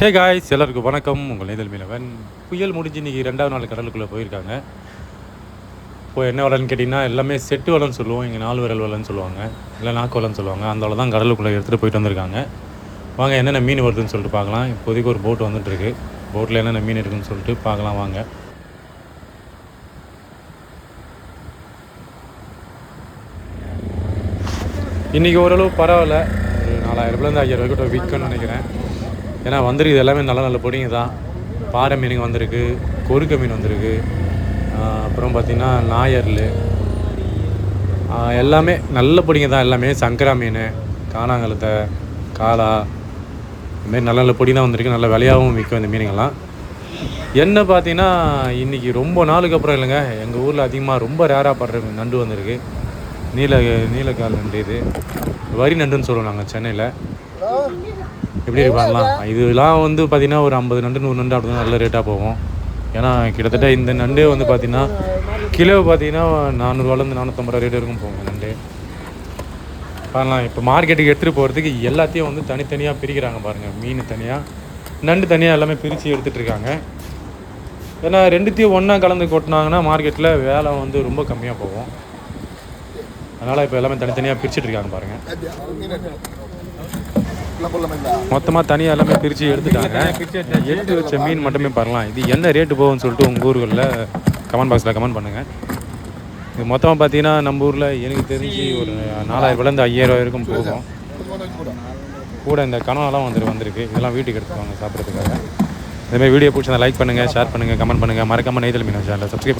Hey guys எல்லாருக்கும் வணக்கம். உங்கள் நீதல் மீனவன். புயல் முடிஞ்சு இன்றைக்கி ரெண்டாவது நாள் கடலுக்குள்ளே போயிருக்காங்க. இப்போ என்ன வலைன்னு கேட்டிங்கன்னா எல்லாமே செட்டு வலைன்னு சொல்லுவோம். இங்கே நாலு விரல் வலைன்னு சொல்லுவாங்க. இல்லை நாக்கு வலைன்னு சொல்லுவாங்க. அந்த வலை தான் கடலுக்குள்ளே எடுத்துகிட்டு போயிட்டு வந்திருக்காங்க. வாங்க என்னென்ன மீன் வருதுன்னு சொல்லிட்டு பார்க்கலாம். இப்போதைக்கு ஒரு போட் வந்துட்டுருக்கு. போட்டில் என்னென்ன மீன் இருக்குன்னு சொல்லிட்டு பார்க்கலாம் வாங்க. இன்றைக்கி ஓரளவு பரவாயில்ல. ஒரு நாலாயிரம் ரூபாயிலேருந்து ஐயாயிரம் ரூபாய்க்கிட்ட விற்கணும்னு நினைக்கிறேன். ஏன்னா வந்திருக்குது எல்லாமே நல்ல நல்ல பொடிங்க தான். பாறை மீனுங்க வந்திருக்கு கொறுக்க மீன் வந்திருக்கு அப்புறம் பார்த்திங்கன்னா நாயர்ல். எல்லாமே நல்ல பொடிங்க தான் எல்லாமே. சங்கரா மீன் காணாங்கலத்தை காளா இதுமாரி நல்ல நல்ல பொடி தான் வந்திருக்கு. நல்ல விலையாகவும் விற்கும் இந்த மீனுங்கள்லாம். என்ன பார்த்தீங்கன்னா இன்றைக்கி ரொம்ப நாளுக்கு அப்புறம் இல்லைங்க எங்கள் ஊரில் அதிகமாக ரொம்ப ரேராக படுற நண்டு வந்திருக்கு. நீல நீலக்கால் நண்டு இது. வரி நண்டுன்னு சொல்லுவோம் நாங்கள் சென்னையில். எப்படி இருப்பாங்களா இதெல்லாம் வந்து பார்த்தீங்கன்னா ஒரு ஐம்பது நண்டு நூறு நண்டு அப்படி நல்ல ரேட்டாக போகும். ஏன்னா கிட்டத்தட்ட இந்த நண்டே வந்து பார்த்தீங்கன்னா கிலோ பார்த்தீங்கன்னா நானூறுவாலேருந்து நானூற்றம்பது ரூபா ரேட் இருக்கும் போகும் நண்டு. பாருலாம் இப்போ மார்க்கெட்டுக்கு எடுத்துகிட்டு போகிறதுக்கு எல்லாத்தையும் வந்து தனித்தனியாக பிரிக்கிறாங்க பாருங்கள் மீன் தனியாக நண்டு தனியாக எல்லாமே பிரித்து எடுத்துகிட்டு இருக்காங்க. ஏன்னா ரெண்டுத்தையும் ஒன்றா கலந்து கொட்டினாங்கன்னா மார்க்கெட்டில் வேலை வந்து ரொம்ப கம்மியாக போகும். அதனால் இப்போ எல்லாமே தனித்தனியாக பிரிச்சுட்டு இருக்காங்க பாருங்கள் மொத்தமாக தனியாக எல்லாமே பிரித்து எடுத்துட்டாங்க. எடுத்து வச்ச மீன் மட்டுமே பாருலாம் இது என்ன ரேட்டு போகும்னு சொல்லிட்டு உங்கள் ஊர்களில் கமெண்ட் பாக்ஸில் கமெண்ட் பண்ணுங்கள் இது மொத்தமாக பார்த்தீங்கன்னா நம்ம ஊரில் எனக்கு தெரிஞ்சு ஒரு நாலாயிரம் ரூபாயிலேருந்து ஐயாயிரம் வரைக்கும் போகும். கூட இந்த கனவெல்லாம் வந்துட்டு வந்திருக்கு. இதெல்லாம் வீட்டுக்கு எடுத்துக்குவாங்க சாப்பிட்றதுக்காக. இதேமாதிரி வீடியோ பிடிச்சா லைக் பண்ணுங்கள் ஷேர் பண்ணுங்கள் கமெண்ட் பண்ணுங்கள் மறக்காமல் நெய்தல் மீன் சேனலை சப்ஸ்கிரைப்